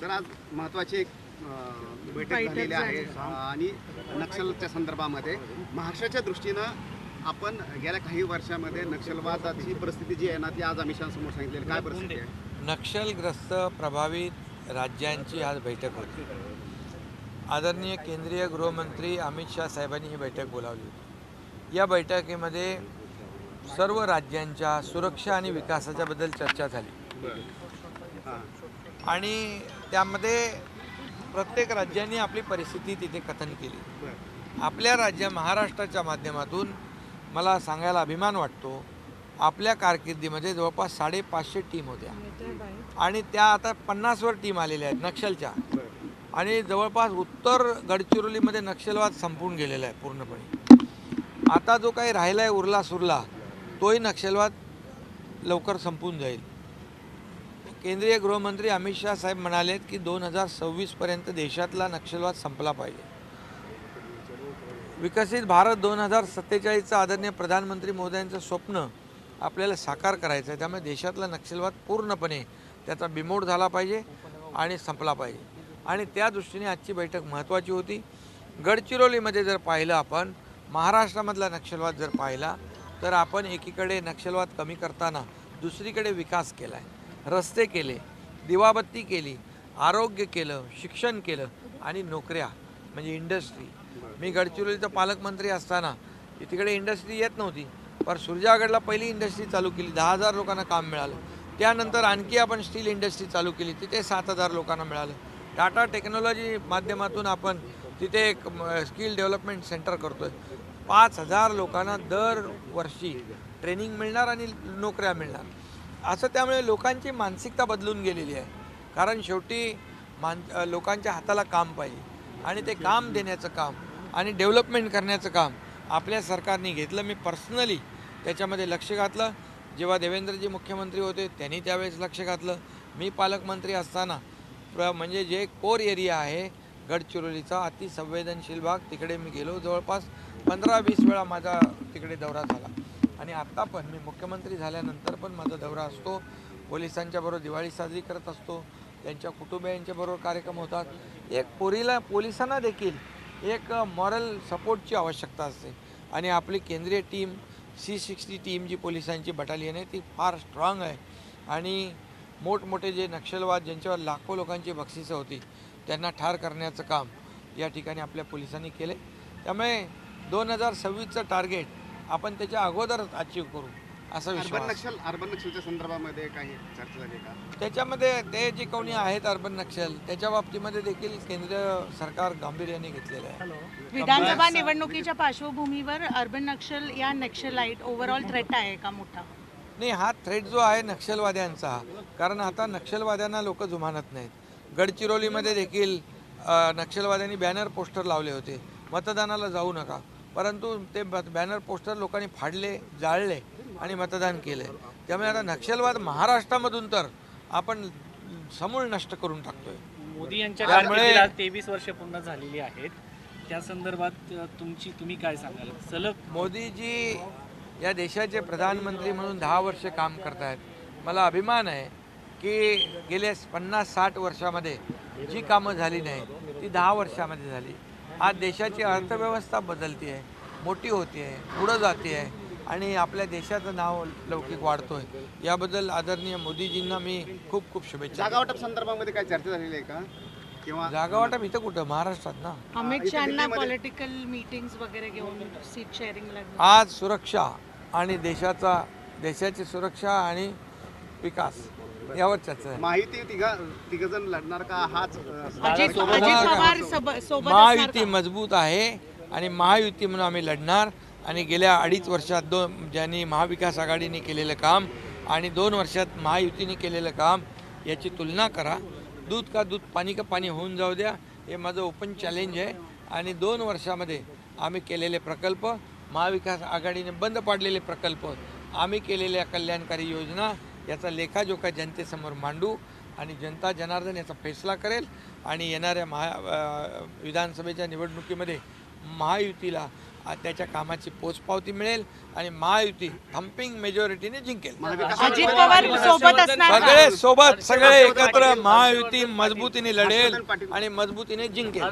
तर आज महत्वाची एक बैठक झालेली आहे. आणि नक्षलच्या संदर्भामध्ये महाराष्ट्राच्या दृष्टीनं आपण गेल्या काही वर्षामध्ये नक्षलवादाची परिस्थिती जी आहे ना ती आज अमितांसमोर सांगितलेली. काय परिस्थिती आहे? नक्षलग्रस्त प्रभावित राज्यांची आज बैठक होती. आदरणीय केंद्रीय गृहमंत्री अमित शहा साहेबांनी ही बैठक बोलावली होती. या बैठकीमध्ये सर्व राज्यांच्या सुरक्षा आणि विकासाच्याबद्दल चर्चा झाली. हां. आणि त्यामध्ये प्रत्येक राज्यांनी आपली परिस्थिती तिथे कथन केली. आपल्या राज्य महाराष्ट्राच्या माध्यमातून मला सांगायला अभिमान वाटतो आपल्या कारकिर्दीमध्ये जवळपास साडेपाचशे टीम होत्या. आणि त्या आता पन्नासवर टीम आलेल्या आहेत नक्षलच्या. आणि जवळपास उत्तर गडचिरोलीमध्ये नक्षलवाद संपून गेलेला आहे पूर्णपणे. आता जो काही राहिला आहे उरला सुरला तोही नक्षलवाद लवकर संपून जाईल. केंद्रीय गृहमंत्री अमित शाह साहेब म्हणालेत की दोन हजार सव्वीसपर्यंत देशातला नक्षलवाद संपला पाहिजे. विकसित भारत दोन हजार सत्तेचाळीसचं आदरणीय प्रधानमंत्री मोदयांचं स्वप्न आपल्याला साकार करायचं आहे त्यामुळे देशातला नक्षलवाद पूर्णपणे त्याचा बिमोड झाला पाहिजे आणि संपला पाहिजे. आणि त्या दृष्टीने आजची बैठक महत्त्वाची होती. गडचिरोलीमध्ये जर पाहिलं आपण महाराष्ट्रामधला नक्षलवाद जर पाहिला तर आपण एकीकडे नक्षलवाद कमी करताना दुसरीकडे विकास केला आहे रस्ते केले दिवाबत्ती केली आरोग्य केलं शिक्षण केलं आणि नोकऱ्या म्हणजे इंडस्ट्री मी गडचिरोलीचा पालकमंत्री असताना तिकडे इंडस्ट्री येत नव्हती पर सुरजागडला पहिली इंडस्ट्री चालू केली. दहा हजार लोकांना काम मिळालं. त्यानंतर आणखी आपण स्टील इंडस्ट्री चालू केली. तिथे सात हजार लोकांना मिळालं. टाटा टेक्नॉलॉजी माध्यमातून आपण तिथे एक स्किल डेव्हलपमेंट सेंटर करतो आहे पाच हजार लोकांना दरवर्षी ट्रेनिंग मिळणार आणि नोकऱ्या मिळणार. असं त्यामुळे लोकांची मानसिकता बदलून गेलेली आहे. कारण शेवटी मान लोकांच्या हाताला काम पाहिजे. आणि ते काम देण्याचं काम आणि डेव्हलपमेंट करण्याचं काम आपल्या सरकारने घेतलं. मी पर्सनली त्याच्यामध्ये लक्ष घातलं. जेव्हा देवेंद्रजी मुख्यमंत्री होते त्यांनी त्यावेळेस लक्ष घातलं. मी पालकमंत्री असताना प्र म्हणजे जे कोर एरिया आहे गडचिरोलीचा अतिसंवेदनशील भाग तिकडे मी गेलो जवळपास पंधरा वीस वेळा माझा तिकडे दौरा झाला. आणि आत्ता पण मी मुख्यमंत्री झाल्यानंतर पण माझा दौरा असतो. पोलिसांच्या बरोबर दिवाळी साजरी करत असतो. त्यांच्या कुटुंबियांच्या बरोबर कार्यक्रम होतात. एक पोरीला पोलिसांना देखील एक मॉरल सपोर्टची आवश्यकता असते. आणि आपली केंद्रीय टीम सी सिक्स्टी टीम जी पोलिसांची बटालियन आहे ती फार स्ट्रॉंग आहे. आणि मोठमोठे जे नक्षलवाद ज्यांच्यावर लाखो लोकांची बक्षिसं होती त्यांना ठार करण्याचं काम या ठिकाणी आपल्या पोलिसांनी केले त्यामुळे दोन हजार सव्वीसचं टार्गेट आपण त्याच्या अगोदरच अचीव करू असं अर्बन विश्वास. नक्षल अर्बन नक्षलच्या संदर्भामध्ये काही चर्चा झाली का? त्याच्यामध्ये ते जे कोणी आहेत अर्बन नक्षल त्याच्या बाबतीमध्ये देखील केंद्र सरकार गांभीर्याने घेतलेलं आहे. विधानसभा निवडणुकीच्या पार्श्वभूमीवर अर्बन नक्षल या नक्षलाईट ओव्हरऑल थ्रेट आहे का मोठा? नाही हा थ्रेट जो आहे नक्षलवाद्यांचा कारण आता नक्षलवाद्यांना लोक जुमानत नाहीत. गडचिरोलीमध्ये देखील अ, नक्षलवाद्यांनी बॅनर पोस्टर लावले होते. मतदानाला जाऊ नका. परंतु ते बॅनर पोस्टर लोकांनी फाडले जाळले आणि मतदान केले. त्यामुळे आता नक्षलवाद महाराष्ट्रामधून तर आपण समूळ नष्ट करून टाकतोय. मोदी यांच्या तेवीस वर्ष पूर्ण झालेली आहेत. त्या संदर्भात तुमची तुम्ही काय सांगाल? सलग मोदीजी या देशाचे प्रधानमंत्री म्हणून दहा वर्ष काम करतायत. मला अभिमान आहे की गेल्या पन्नास साठ वर्षामध्ये जी कामं झाली नाही ती दहा वर्षामध्ये झाली. आज देशाची अर्थव्यवस्था बदलते आहे मोठी होती आहे पुढं जाते आहे आणि आपल्या देशाचं नाव लौकिक वाढतोय. याबद्दल आदरणीय मोदीजींना मी खूप खूप शुभेच्छा जागा वाटप संदर्भामध्ये काय चर्चा झालेली आहे का? किंवा जागा वाटप इथं कुठं? महाराष्ट्रात ना? अमित शहाना दिल्लीमध्ये- पॉलिटिकल मीटिंग्स वगैरे घेऊन सीट शेअरिंगला आज सुरक्षा आणि देशाचा देशाची सुरक्षा आणि विकास. यावर चर्चा आहे. माहिती तिघा तिघ जण लढणार का? हाच अं, अजित सोबत अजित असणार का? पवार सोब- सोबत असणार महायुती का? मजबूत आहे आणि महायुती म्हणून आम्ही लढणार आणि गेल्या अडीच वर्षात दोन ज्यांनी महाविकास आघाडीने केलेलं काम आणि दोन वर्षात महायुतीने केलेलं काम याची तुलना करा. दूध का दूध पाणी का पाणी होऊन जाऊ द्या हे माझं ओपन चॅलेंज आहे. आणि दोन वर्षामध्ये आम्ही केलेले प्रकल्प महाविकास आघाडीने बंद पाडलेले प्रकल्प आम्ही केलेल्या कल्याणकारी योजना याचा लेखाजोखा जनतेसमोर मांडू आणि जनता जनार्दन याचा फैसला करेल आणि येणाऱ्या महा विधानसभेच्या निवडणुकीमध्ये महायुतीला त्याच्या कामाची पोचपावती मिळेल आणि महायुती थम्पिंग मेजॉरिटीने जिंकेल. अजित पवार सोबत असणार का? सगळे सोबत सगळे एकत्र महायुती मजबूतीने लढेल आणि मजबूतीने जिंकेल.